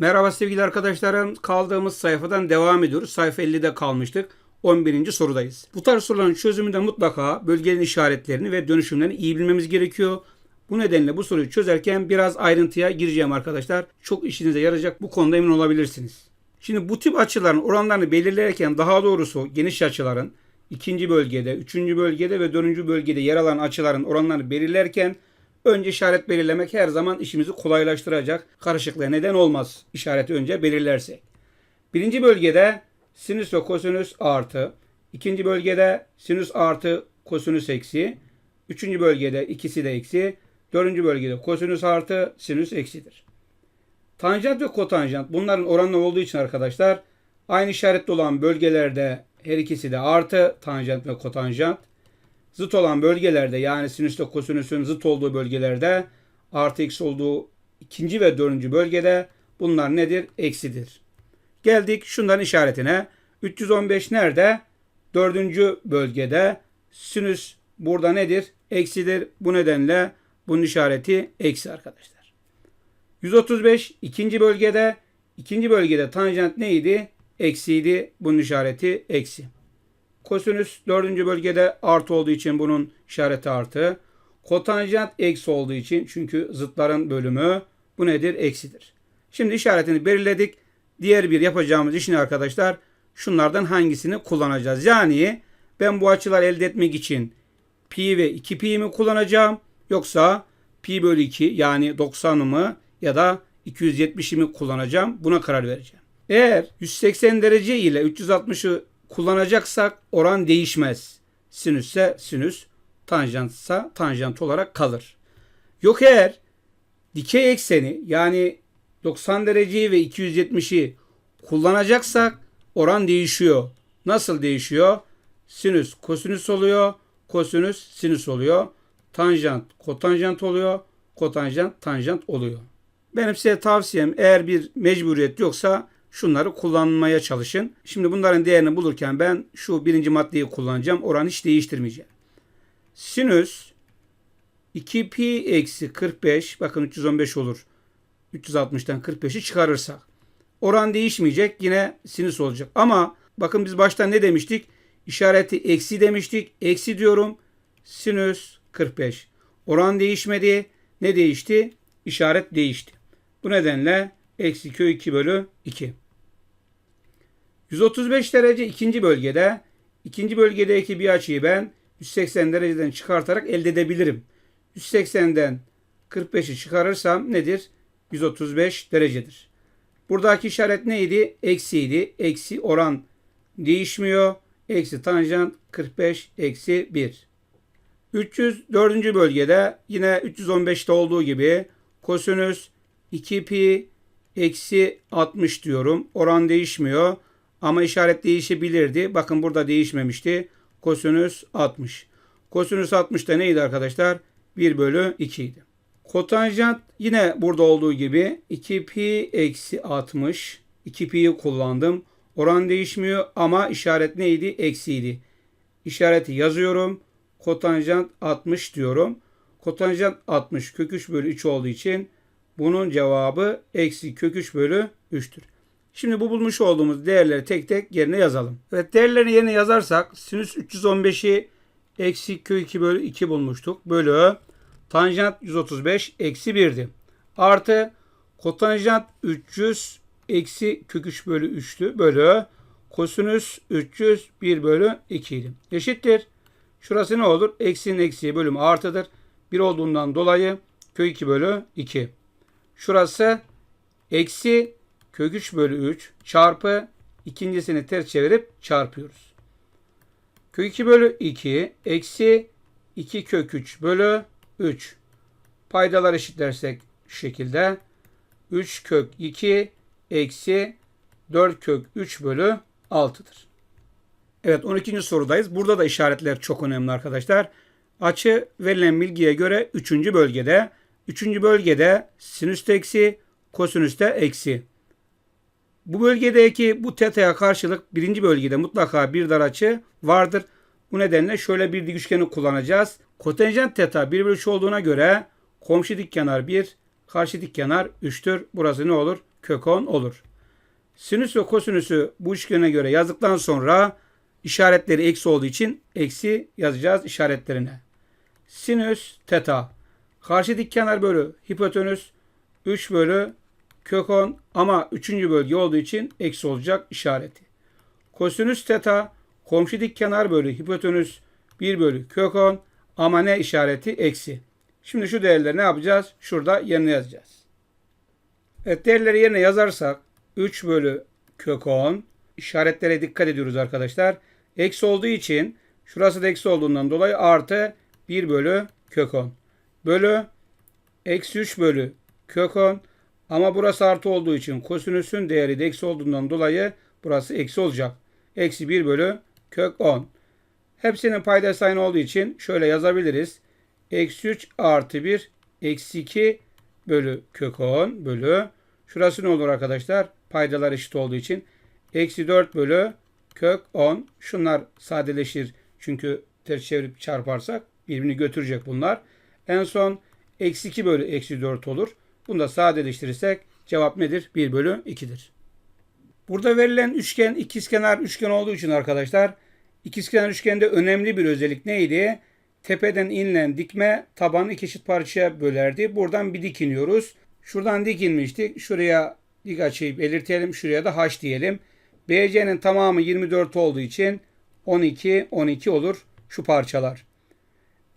Merhaba sevgili arkadaşlarım. Kaldığımız sayfadan devam ediyoruz. Sayfa 50'de kalmıştık. 11. sorudayız. Bu tarz soruların çözümünde mutlaka bölgenin işaretlerini ve dönüşümlerini iyi bilmemiz gerekiyor. Bu nedenle bu soruyu çözerken biraz ayrıntıya gireceğim arkadaşlar. Çok işinize yarayacak bu konuda emin olabilirsiniz. Şimdi bu tip açıların oranlarını belirlerken daha doğrusu geniş açıların ikinci bölgede, üçüncü bölgede ve dördüncü bölgede yer alan açıların oranlarını belirlerken önce işaret belirlemek her zaman işimizi kolaylaştıracak. Karışıklığa neden olmaz işareti önce belirlersek. Birinci bölgede sinüs ve kosinüs artı. ikinci bölgede sinüs artı kosinüs eksi. Üçüncü bölgede ikisi de eksi. Dördüncü bölgede kosinüs artı sinüs eksidir. Tanjant ve kotanjant bunların oranlı olduğu için arkadaşlar aynı işaretli olan bölgelerde her ikisi de artı tanjant ve kotanjant. Zıt olan bölgelerde yani sinüsle kosinüsün zıt olduğu bölgelerde artı eksi olduğu ikinci ve dördüncü bölgede bunlar nedir? Eksidir. Geldik şunların işaretine. 315 nerede? Dördüncü bölgede. Sinüs burada nedir? Eksidir. Bu nedenle bunun işareti eksi arkadaşlar. 135 ikinci bölgede. ikinci bölgede tanjant neydi? Eksiydi. Bunun işareti eksi. Kosinüs dördüncü bölgede artı olduğu için bunun işareti artı. Kotanjant eksi olduğu için çünkü zıtların bölümü bu nedir? Eksidir. Şimdi işaretini belirledik. Diğer bir yapacağımız işin arkadaşlar şunlardan hangisini kullanacağız? Yani ben bu açılar elde etmek için pi ve 2 pi mi kullanacağım yoksa pi bölü 2 yani 90'ımı ya da 270'i mi kullanacağım buna karar vereceğim. Eğer 180 derece ile 360'ı kullanacaksak oran değişmez. Sinüsse sinüs, tanjantsa tanjant olarak kalır. Yok eğer dikey ekseni yani 90 dereceyi ve 270'i kullanacaksak oran değişiyor. Nasıl değişiyor? Sinüs kosinüs oluyor, kosinüs sinüs oluyor. Tanjant kotanjant oluyor, kotanjant tanjant oluyor. Benim size tavsiyem eğer bir mecburiyet yoksa şunları kullanmaya çalışın. Şimdi bunların değerini bulurken ben şu birinci maddeyi kullanacağım. Oranı hiç değiştirmeyeceğim. Sinüs 2pi eksi 45 bakın 315 olur. 360'tan 45'i çıkarırsak. Oran değişmeyecek. Yine sinüs olacak. Ama bakın biz baştan ne demiştik? İşareti eksi demiştik. Eksi diyorum. Sinüs 45. Oran değişmedi. Ne değişti? İşaret değişti. Bu nedenle eksi kök 2 bölü 2. 135 derece ikinci bölgede. ikinci bölgedeki bir açıyı ben 180 dereceden çıkartarak elde edebilirim. 180'den 45'i çıkarırsam nedir? 135 derecedir. Buradaki işaret neydi? Eksiydi. Eksi oran değişmiyor. Eksi tanjant 45 eksi 1. 304. bölgede yine 315'te olduğu gibi kosinüs 2 pi eksi 60 diyorum. Oran değişmiyor. Ama işaret değişebilirdi. Bakın burada değişmemişti. Kosinüs 60. Kosinüs 60 da neydi arkadaşlar? 1 bölü 2 idi. Kotanjant yine burada olduğu gibi 2 pi eksi 60. 2 pi'yi kullandım. Oran değişmiyor ama işaret neydi? Eksiydi. İşareti yazıyorum. Kotanjant 60 diyorum. Kotanjant 60 kök 3 bölü 3 olduğu için bunun cevabı eksi kök 3 bölü 3'tür. Şimdi bu bulmuş olduğumuz değerleri tek tek yerine yazalım. Evet değerlerini yerine yazarsak sinüs 315'i eksi kök 2 bölü 2 bulmuştuk. Bölü tanjant 135 eksi 1'di. Artı kotanjant 300 eksi kök 3 bölü 3'tü. Bölü kosinüs 300 1 bölü 2 idi. Eşittir. Şurası ne olur? Eksinin eksiği bölümü artıdır. 1 olduğundan dolayı kök 2 bölü 2. Şurası eksi kök 3 bölü 3 çarpı ikincisini ters çevirip çarpıyoruz. Kök 2 bölü 2 eksi 2 kök 3 bölü 3. Paydalar eşitlersek şu şekilde 3 kök 2 eksi 4 kök 3 bölü 6'dır. Evet 12. sorudayız. Burada da işaretler çok önemli arkadaşlar. Açı verilen bilgiye göre 3. bölgede. 3. bölgede sinüs eksi, kosinüs de eksi. Bu bölgedeki bu teta'ya karşılık birinci bölgede mutlaka bir dar açı vardır. Bu nedenle şöyle bir dik üçgeni kullanacağız. Kotanjant teta 1 bölü 3 olduğuna göre komşu dik kenar 1, karşı dik kenar 3'tür. Burası ne olur? kök 10 olur. Sinüs ve kosinüsü bu üçgene göre yazdıktan sonra işaretleri eksi olduğu için eksi yazacağız işaretlerine. Sinüs teta. Karşı dik kenar bölü hipotenüs 3 bölü kök 10 ama 3. bölge olduğu için eksi olacak işareti. Kosinüs teta komşu dik kenar bölü hipotenüs 1 bölü kök 10 ama ne işareti? Eksi. Şimdi şu değerleri ne yapacağız? Şurada yerine yazacağız. Evet değerleri yerine yazarsak 3 bölü kök 10 işaretlere dikkat ediyoruz arkadaşlar. Eksi olduğu için şurası da eksi olduğundan dolayı artı 1 bölü kök 10 bölü eksi 3 bölü kök 10 ama burası artı olduğu için kosinüsün değeri de eksi olduğundan dolayı burası eksi olacak. Eksi 1 bölü kök 10. Hepsinin paydası aynı olduğu için şöyle yazabiliriz. Eksi 3 artı 1 eksi 2 bölü kök 10 bölü. Şurası ne olur arkadaşlar? Paydalar eşit olduğu için. Eksi 4 bölü kök 10. Şunlar sadeleşir. Çünkü ters çevirip çarparsak birbirini götürecek bunlar. En son eksi 2 bölü eksi 4 olur. Bunu da sadeleştirirsek cevap nedir? 1 bölü 2'dir. Burada verilen üçgen ikizkenar üçgen olduğu için arkadaşlar ikizkenar üçgende önemli bir özellik neydi? Tepeden inilen dikme tabanı iki eşit parçaya bölerdi. Buradan bir dik iniyoruz. Şuradan dik inmiştik. Şuraya dik açıyı belirtelim. Şuraya da h diyelim. BC'nin tamamı 24 olduğu için 12, 12 olur şu parçalar.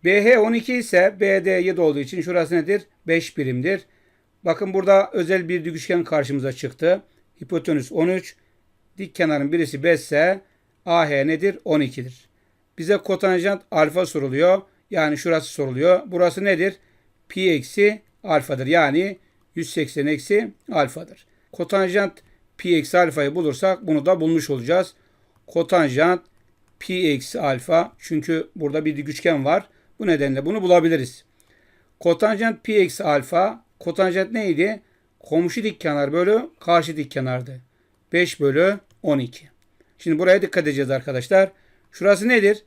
BH 12 ise BD 7 olduğu için şurası nedir? 5 birimdir. Bakın burada özel bir dik üçgen karşımıza çıktı. Hipotenüs 13. Dik kenarın birisi 5 ise AH nedir? 12'dir. Bize kotanjant alfa soruluyor. Yani şurası soruluyor. Burası nedir? Pi eksi alfadır. Yani 180 eksi alfadır. Kotanjant pi eksi alfayı bulursak bunu da bulmuş olacağız. Kotanjant pi eksi alfa. Çünkü burada bir dik üçgen var. Bu nedenle bunu bulabiliriz. Kotanjant pi eksi alfa. Kotanjant neydi? Komşu dik kenar bölü karşı dik kenardı. 5 bölü 12. Şimdi buraya dikkat edeceğiz arkadaşlar. Şurası nedir?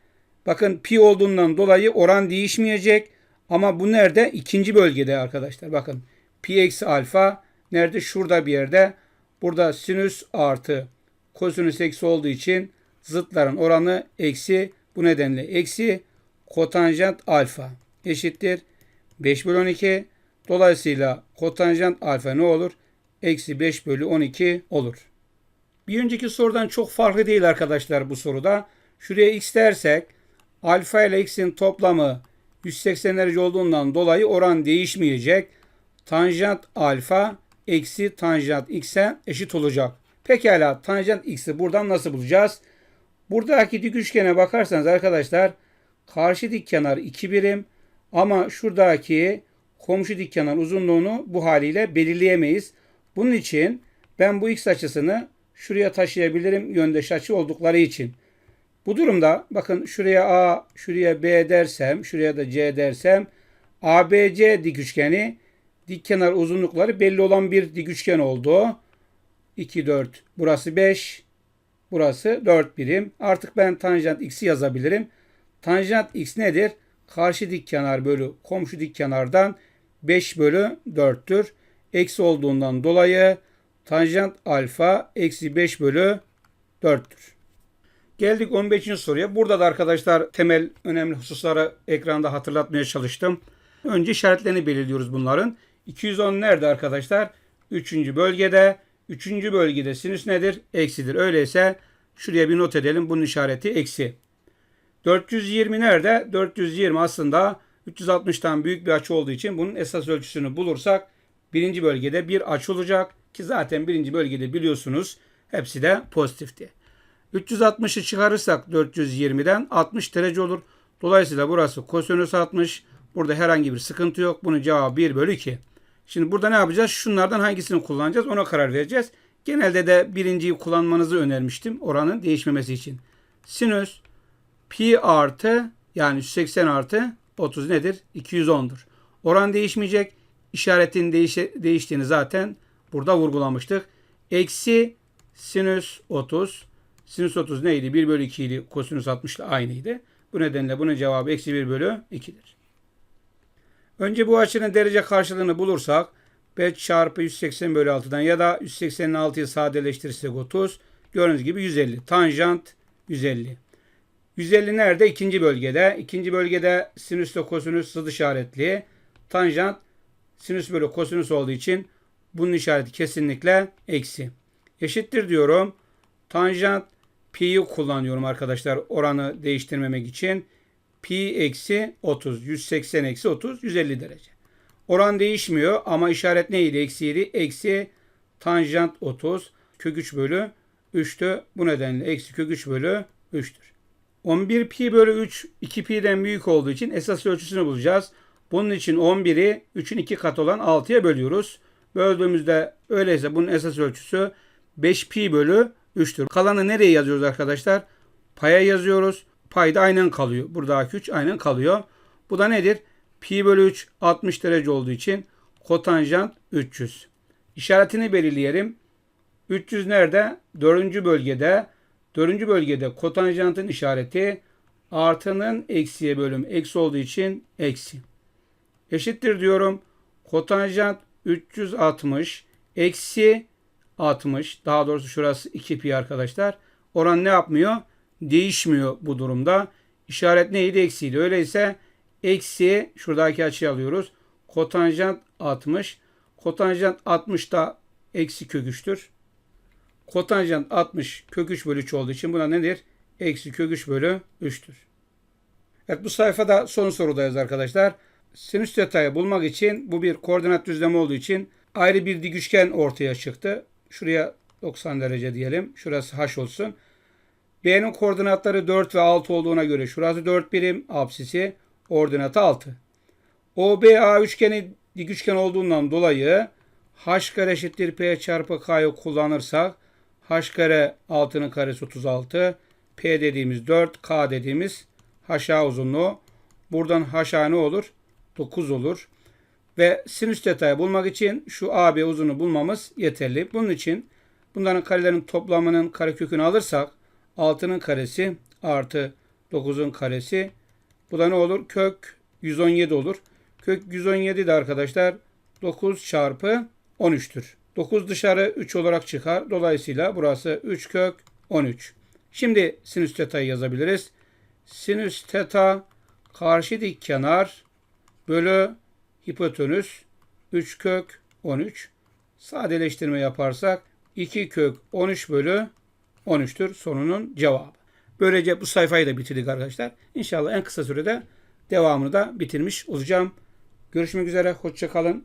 Bakın pi olduğundan dolayı oran değişmeyecek. Ama bu nerede? İkinci bölgede arkadaşlar. Bakın pi eksi alfa nerede? Şurada bir yerde. Burada sinüs artı kosinüs eksi olduğu için zıtların oranı eksi. Bu nedenle eksi kotanjant alfa eşittir 5 bölü 12. Dolayısıyla kotanjant alfa ne olur? Eksi 5 bölü 12 olur. Bir önceki sorudan çok farklı değil arkadaşlar bu soruda. Şuraya x dersek alfa ile x'in toplamı 180 derece olduğundan dolayı oran değişmeyecek. Tanjant alfa eksi tanjant x'e eşit olacak. Pekala tanjant x'i buradan nasıl bulacağız? Buradaki dik üçgene bakarsanız arkadaşlar karşı dik kenar 2 birim ama şuradaki komşu dik kenar uzunluğunu bu haliyle belirleyemeyiz. Bunun için ben bu x açısını şuraya taşıyabilirim yöndeş açı oldukları için. Bu durumda bakın şuraya A, şuraya B dersem, şuraya da C dersem ABC dik üçgeni dik kenar uzunlukları belli olan bir dik üçgen oldu. 2, 4. Burası 5. Burası 4 birim. Artık ben tanjant x'i yazabilirim. Tanjant x nedir? Karşı dik kenar bölü komşu dik kenardan 5 bölü 4'tür. Eksi olduğundan dolayı tanjant alfa eksi 5 bölü 4'tür. Geldik 15. soruya. Burada da arkadaşlar temel önemli hususları ekranda hatırlatmaya çalıştım. Önce işaretlerini belirliyoruz bunların. 210 nerede arkadaşlar? 3. bölgede. 3. bölgede sinüs nedir? Eksidir. Öyleyse şuraya bir not edelim. Bunun işareti eksi. 420 nerede? 420 aslında 360'tan büyük bir açı olduğu için bunun esas ölçüsünü bulursak birinci bölgede bir açı olacak. Ki zaten birinci bölgede biliyorsunuz hepsi de pozitifti. 360'ı çıkarırsak 420'den 60 derece olur. Dolayısıyla burası kosinüs 60. Burada herhangi bir sıkıntı yok. Bunun cevabı 1 bölü 2. Şimdi burada ne yapacağız? Şunlardan hangisini kullanacağız? Ona karar vereceğiz. Genelde de birinciyi kullanmanızı önermiştim. Oranın değişmemesi için. Sinüs pi artı yani 180 artı 30 nedir? 210'dur. Oran değişmeyecek. İşaretin değişe, değiştiğini zaten burada vurgulamıştık. Eksi sinüs 30. Sinüs 30 neydi? 1 bölü 2 idi. Kosinüs 60 ile aynıydı. Bu nedenle bunun cevabı eksi 1 bölü 2'dir. Önce bu açının derece karşılığını bulursak 5 çarpı 180 bölü 6'dan ya da 180'in 6'yı sadeleştirirsek 30. Gördüğünüz gibi 150. Tanjant 150. 150 nerede? İkinci bölgede. İkinci bölgede sinüs ve kosinüs zıt işaretli. Tanjant sinüs bölü kosinüs olduğu için bunun işareti kesinlikle eksi. Eşittir diyorum. Tanjant pi'yi kullanıyorum arkadaşlar oranı değiştirmemek için. Pi eksi 30. 180 eksi 30. 150 derece. Oran değişmiyor ama işaret neydi? Eksiydi. Eksi tanjant 30. Kök 3 bölü 3'tü. Bu nedenle eksi kök 3 bölü 3'tür. 11 pi bölü 3 2 pi'den büyük olduğu için esas ölçüsünü bulacağız. Bunun için 11'i 3'ün 2 katı olan 6'ya bölüyoruz. Böldüğümüzde öyleyse bunun esas ölçüsü 5 pi bölü 3'tür. Kalanı nereye yazıyoruz arkadaşlar? Paya yazıyoruz. Pay da aynen kalıyor. Buradaki 3 aynen kalıyor. Bu da nedir? Pi bölü 3 60 derece olduğu için kotanjant 300. İşaretini belirleyelim. 300 nerede? 4. bölgede. 4. bölgede kotanjantın işareti artının eksiye bölüm eksi olduğu için eksi. Eşittir diyorum. Kotanjant 360 eksi 60 daha doğrusu şurası 2 pi arkadaşlar. Oran ne yapmıyor? Değişmiyor bu durumda. İşaret neydi? Eksiydi. Öyleyse eksi şuradaki açıyı alıyoruz. Kotanjant 60. Kotanjant 60 da eksi kök 3'tür. Kotanjant 60 kök 3 bölü 3 olduğu için buna nedir? Eksi kök 3 bölü 3'tür. Evet bu sayfada son sorudayız arkadaşlar. Sinüs teta'yı bulmak için bu bir koordinat düzlemi olduğu için ayrı bir dik üçgen ortaya çıktı. Şuraya 90 derece diyelim. Şurası h olsun. B'nin koordinatları 4 ve 6 olduğuna göre şurası 4 birim, apsisi ordinatı 6. OBA üçgeni dik üçgen olduğundan dolayı h kare eşittir p çarpı k'yı kullanırsak h kare 6'nın karesi 36, p dediğimiz 4, k dediğimiz HA uzunluğu. Buradan HA ne olur? 9 olur. Ve sinüs teta'yı bulmak için şu AB uzunluğu bulmamız yeterli. Bunun için bunların karelerin toplamının karekökünü alırsak 6'nın karesi artı 9'un karesi. Bu da ne olur? Kök 117 olur. Kök 117 de arkadaşlar 9 çarpı 13'tür. 9 dışarı 3 olarak çıkar. Dolayısıyla burası 3 kök 13. Şimdi sinüs teta'yı yazabiliriz. Sinüs teta karşı dik kenar bölü hipotenüs 3 kök 13. Sadeleştirme yaparsak 2 kök 13 bölü 13'tür sorunun cevabı. Böylece bu sayfayı da bitirdik arkadaşlar. İnşallah en kısa sürede devamını da bitirmiş olacağım. Görüşmek üzere. Hoşçakalın.